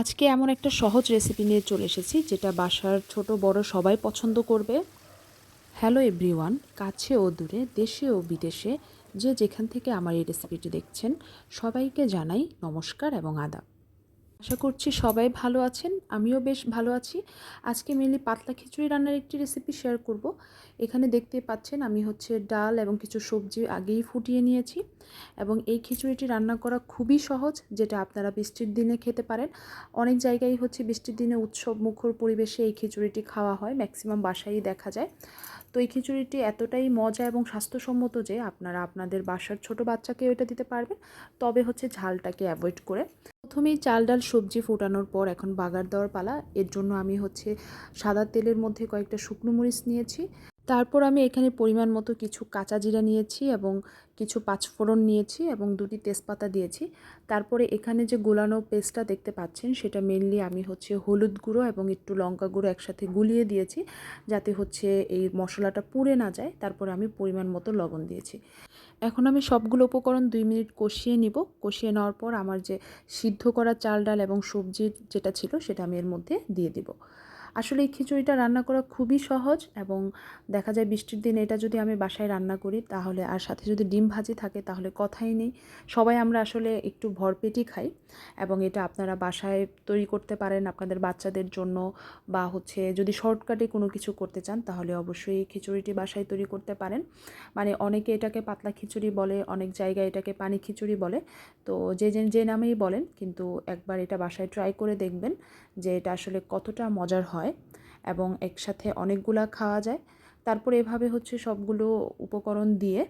আজকে এমন একটা সহজ রেসিপি নিয়ে চলে এসেছি, যেটা বাসার ছোট বড় সবাই পছন্দ করবে। হ্যালো এভরিওয়ান কাছে ও দূরে, দেশে ও বিদেশে, যে যেখান থেকে আমার এই রেসিপিটি দেখছেন, সবাইকে জানাই নমস্কার এবং আদাব। আশা করছি সবাই ভালো আছেন, আমিও বেশ ভালো আছি। আজকে মেনলি পাতলা খিচুড়ি রান্নার একটি রেসিপি শেয়ার করব। এখানে দেখতে পাচ্ছেন আমি হচ্ছে ডাল এবং কিছু সবজি আগেই ফুটিয়ে নিয়েছি এবং এই খিচুড়িটি রান্না করা খুবই সহজ, যেটা আপনারা বৃষ্টির দিনে খেতে পারেন। অনেক জায়গায় হচ্ছে বৃষ্টির দিনে উৎসব মুখর পরিবেশে এই খিচুড়িটি খাওয়া হয় ম্যাক্সিমাম বাসায়ই দেখা যায়। তো এই খিচুড়িটি এতটাই মজা এবং স্বাস্থ্যসম্মত যে আপনারা আপনাদের বাসার ছোট বাচ্চাকেও এটা দিতে পারবেন, তবে হচ্ছে ঝালটাকে অ্যাভয়েড করে। প্রথমেই চাল ডাল সবজি ফোটানোর পর এখন বাগার দেওয়ার পালা। এর জন্য আমি হচ্ছে সাদা তেলের মধ্যে কয়েকটা শুকনো মরিচ নিয়েছি। তারপর আমি এখানে পরিমাণ মতো কিছু কাঁচা জিরা নিয়েছি এবং কিছু পাঁচফোড়ন নিয়েছি এবং দুটি তেজপাতা দিয়েছি। তারপরে এখানে যে গোলানো পেস্টটা দেখতে পাচ্ছেন, সেটা মেনলি আমি হচ্ছে হলুদ গুঁড়ো এবং একটু লঙ্কা গুঁড়ো একসাথে গুলিয়ে দিয়েছি, যাতে হচ্ছে এই মশলাটা পুড়ে না যায়। তারপরে আমি পরিমাণ মতো লবণ দিয়েছি। এখন আমি সবগুলো উপকরণ দুই মিনিট কষিয়ে নিব। কষিয়ে নেওয়ার পর আমার যে সিদ্ধ করা চাল ডাল এবং সবজির যেটা ছিল সেটা আমি এর মধ্যে দিয়ে দিব। আসলে এই খিচুড়িটা রান্না করা খুবই সহজ এবং দেখা যায় বৃষ্টির দিনে এটা যদি আমি বাসায় রান্না করি, তাহলে আর সাথে যদি ডিম ভাজি থাকে, তাহলে কথাই নেই। সবাই আমরা আসলে একটু ভরপেটই খাই এবং এটা আপনারা বাসায় তৈরি করতে পারেন আপনাদের বাচ্চাদের জন্য বা হচ্ছে যদি শর্টকাটে কোনো কিছু করতে চান, তাহলে অবশ্যই খিচুড়িটি বাসায় তৈরি করতে পারেন। মানে অনেকে এটাকে পাতলা খিচুড়ি বলে, অনেক জায়গায় এটাকে পানি খিচুড়ি বলে। তো যে যে নামেই বলেন, কিন্তু একবার এটা বাসায় ট্রাই করে দেখবেন যে এটা আসলে কতটা মজার হয়। এবং একসাথে অনেকগুলা খাওয়া যায়। তারপর এভাবে হচ্ছে সবগুলো উপকরণ দিয়ে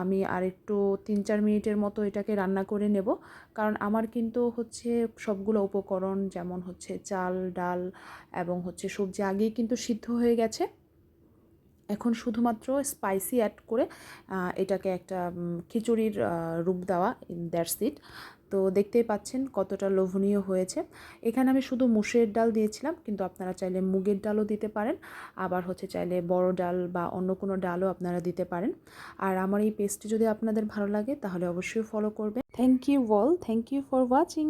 আমি আর একটু তিন চার মিনিটের মতো এটাকে রান্না করে নেব। কারণ আমার কিন্তু হচ্ছে সবগুলো উপকরণ যেমন হচ্ছে চাল, ডাল এবং হচ্ছে সবজি আগেই কিন্তু সিদ্ধ হয়ে গেছে। এখন শুধুমাত্র স্পাইসি অ্যাড করে এটাকে একটা খিচুড়ির রূপ দেওয়া দ্যাটস ইট তো দেখতেই পাচ্ছেন কতটা লোভনীয় হয়েছে। এখানে আমি শুধু মুসুরের ডাল দিয়েছিলাম, কিন্তু আপনারা চাইলে মুগের ডালও দিতে পারেন। আবার হচ্ছে চাইলে বড় ডাল বা অন্য কোনো ডালও আপনারা দিতে পারেন। আর আমার এই পেস্টটি যদি আপনাদের ভালো লাগে, তাহলে অবশ্যই ফলো করবেন। Thank you all thank you for watching